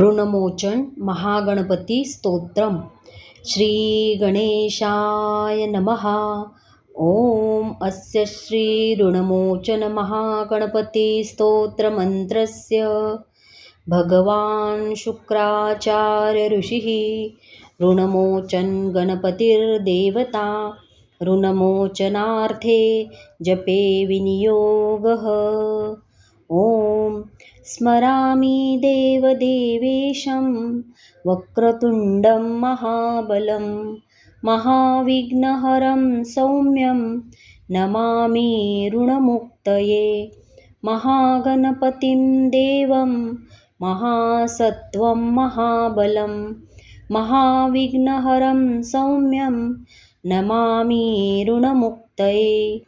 ऋणमोचन महागणपतिस्तोत्रं श्रीगणेशाय नमः। ॐ अस्य श्रीऋणमोचनमहागणपतिस्तोत्रमन्त्रस्य भगवान् शुक्राचार्यऋषिः ऋणमोचन गणपतिर्देवता, ऋणमोचनार्थे जपे विनियोगः। ॐ स्मरामि देवदेवेशं वक्रतुण्डं महाबलं महाविघ्नहरं सौम्यं नमामि ऋणमुक्तये महागणपतिं देवं महासत्त्वं महाबलं महाविघ्नहरं सौम्यं नमामि ऋणमुक्तये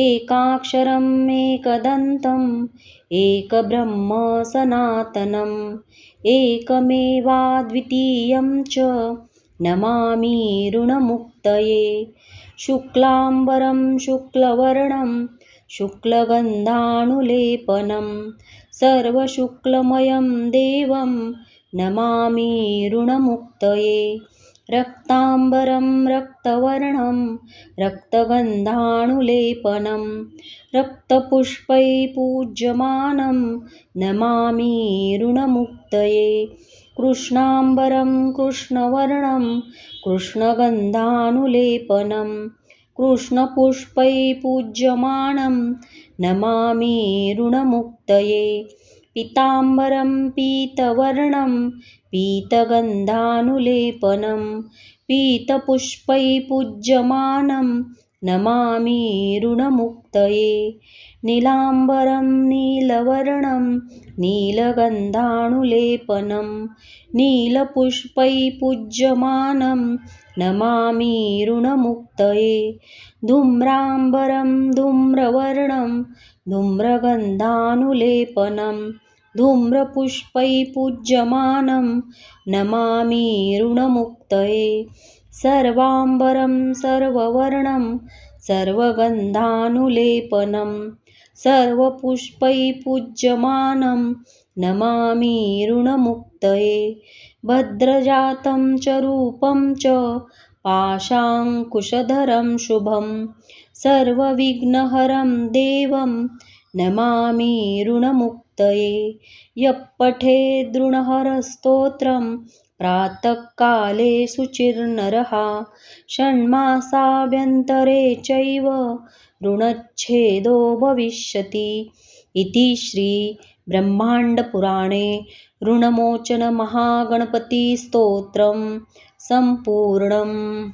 एकाक्षरम् एकदन्तम् एकब्रह्म सनातनम् एकमेवाद्वितीयं च नमामि ऋणमुक्तये। शुक्लाम्बरं शुक्लवर्णं शुक्लगन्धानुलेपनं सर्वशुक्लमयं देवं नमामि ऋणमुक्तये रक्ताम्बरं रक्तवर्णं रक्तगन्धानुलेपनं रक्तपुष्पै पूज्यमानं नमामि ऋणमुक्तये। कृष्णाम्बरं कृष्णवर्णं कृष्णगन्धानुलेपनं कृष्णपुष्पै पूज्यमानं नमामि ऋणमुक्तये पीताम्बरं पीतवर्णं पीतगन्धानुलेपनं पीतपुष्पै पूज्यमानं नमामि ऋणमुक्तये। नीलाम्बरं नीलवर्णं नीलगन्धानुलेपनं नीलपुष्पै पूज्यमानं नमामि ऋणमुक्तये। धूम्राम्बरं धूम्रवर्णं धूम्रगन्धानुलेपनं धूम्रपुष्पै पूज्यमानं नमामि ऋणमुक्तये। सर्वाम्बरं सर्ववर्णं सर्वगन्धानुलेपनं सर्वपुष्पै पूज्यमानं नमामि ऋणमुक्तये। भद्रजातं च रूपं च पाशाङ्कुशधरं शुभं सर्वविघ्नहरं देवं नमामि ऋणमुक्तये। यः पठेदृणहरस्तोत्रं प्रातःकाले शुचिर्नरः षण्मासाभ्यन्तरे चैव ऋणच्छेदो भविष्यति। इति श्रीब्रह्माण्डपुराणे ऋणमोचनमहागणपतिस्तोत्रं सम्पूर्णम्।